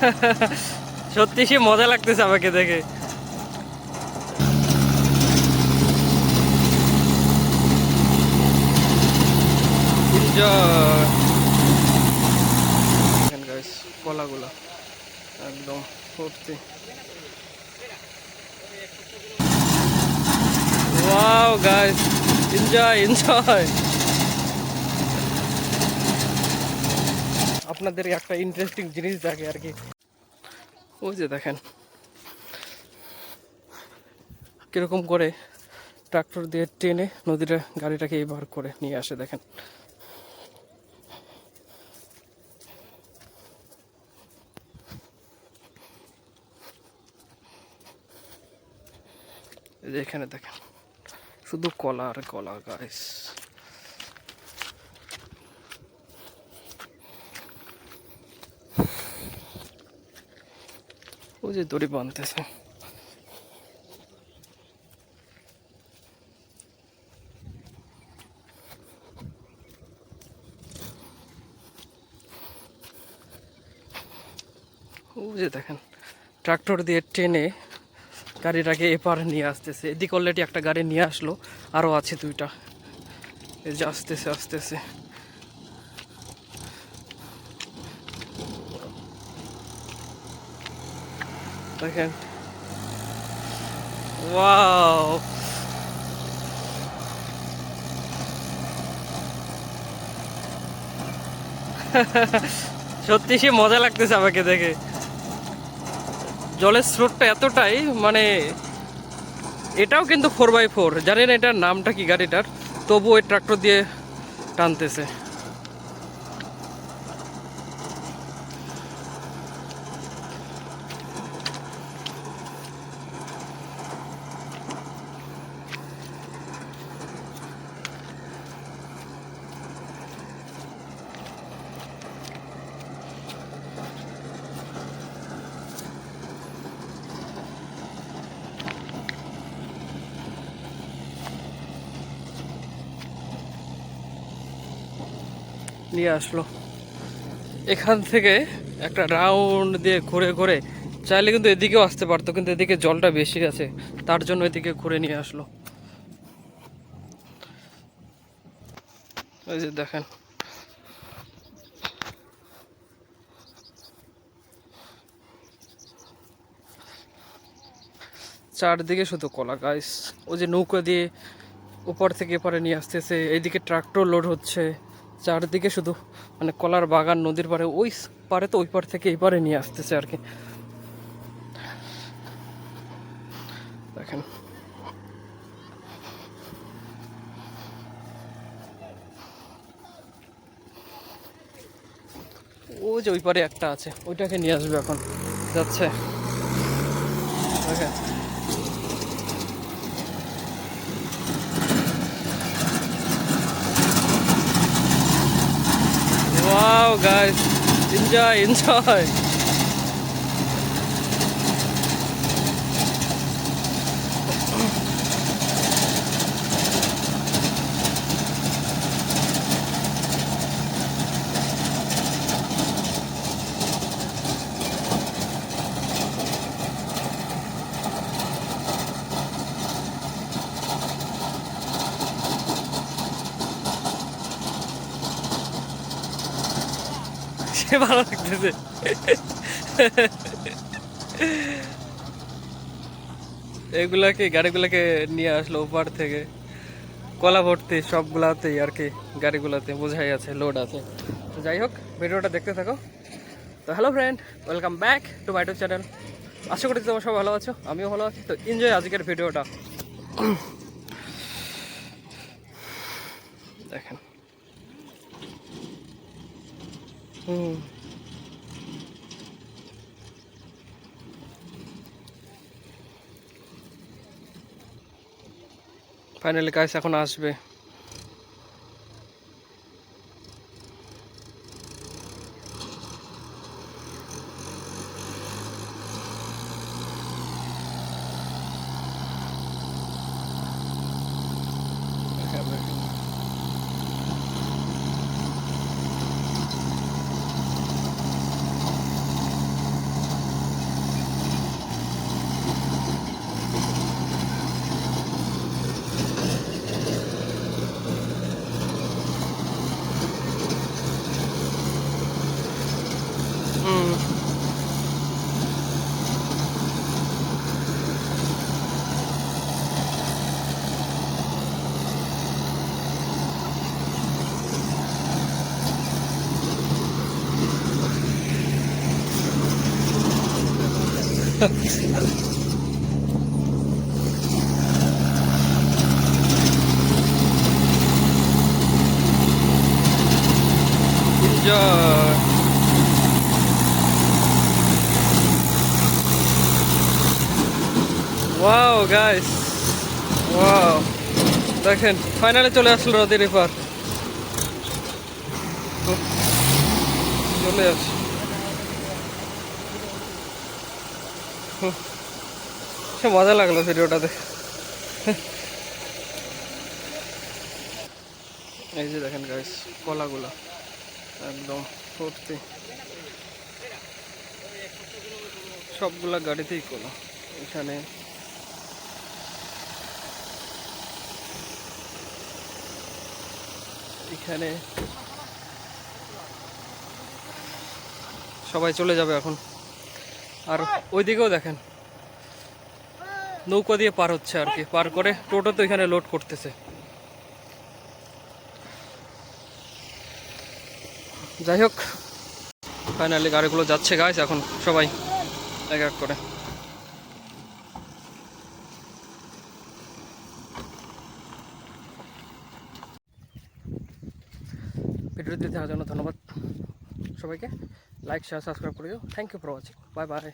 সত্যি সে মজা লাগতেছে আমাকে দেখে। Enjoy. guys, কলাগুলো। একদম ভর্তি। ওয়াও গাইস এনজয় এনজয় আপনাদের একটা ইন্টারেস্টিং জিনিস দেখে আর কি। ওই যে দেখেন। কীরকম করে ট্রাক্টর দিয়ে টেনে নদীটা গাড়িটাকে এইবার করে নিয়ে আসে, দেখেন। এখানে দেখেন, শুধু কলা আর কলা গাইস ওই যে দড়ি বাঁধতেছে যে দেখেন ট্রাক্টর দিয়ে টেনে গাড়িটাকে এপার নিয়ে আসতেছে। এদিকে অলরেডি একটা গাড়ি নিয়ে আসলো। আরও আছে দুইটা। এই যে আসতেছে আসতেছে। দেখেন ওয়াও সত্যি সে মজা লাগতেছে আমাকে দেখে। জলের স্রোতটা এতটাই মানে এটাও কিন্তু ফোর বাই ফোর জানেন এটার নামটা কি গাড়িটার? তবুও ওই ট্রাক্টর দিয়ে টানতেছে। নিয়ে আসলো। এখান থেকে একটা রাউন্ড দিয়ে ঘুরে ঘুরে চাইলে কিন্তু এদিকেও আসতে পারতো, কিন্তু এদিকে জলটা বেশি আছে, তার জন্য এদিকে ঘুরে নিয়ে আসলো। ওই যে দেখেন। চারদিকে শুধু কলা গাছ, ওই যে নৌকা দিয়ে উপর থেকে এপারে নিয়ে আসতেছে, এইদিকে ট্রাক্টর লোড হচ্ছে। চারদিকে শুধু মানে কলার বাগান, নদীর পাড়ে, ওই পারে তো ওই পার থেকে এই পারে নিয়ে আসতেছে আর কি। দেখেন। ও যে ওই পারে একটা আছে, ওইটাকে নিয়ে আসবে এখন। যাচ্ছে। দেখেন। Guys. Enjoy, enjoy. সে ভালো লাগতেছে। এগুলাকে, গাড়িগুলাকে নিয়ে আসলো ওপার থেকে। কলা ভর্তি সবগুলাতেই আর কি, গাড়িগুলাতে বোঝাই আছে লোড আছে। যাই হোক, ভিডিওটা দেখতে থাকো। তো hello friend welcome back to my channel আশা করি তোমরা সব ভালো আছো, আমিও ভালো আছি। তো এনজয় আজকের ভিডিওটা দেখেন হুম ফাইনালি কাজ এখন আসবে Enjoy. ওয়াও গাইস ওয়াও দেখেন ফাইনালে চলে আসলো নদীর এপার। চলে আস সে মজা লাগল ভিডিওটাতে। এই যে দেখেন গাইস কলাগুলা একদম ভর্তি সবগুলা গাড়িতেই কলা এখানে এখানে সবাই চলে যাবে এখন। আর ওইদিকেও দেখেন। নৌকা দিয়ে পার হচ্ছে আর কি, পার করে টোটো তো এখানে লোড করতেছে। যাই হোক ফাইনালি গাড়িগুলো যাচ্ছে গাছ এখন সবাই এক এক করে। ভিডিওটি দেখার জন্য ধন্যবাদ সবাইকে। লাইক শেয়ার সাবস্ক্রাইব করে দিও thank you for watching bye bye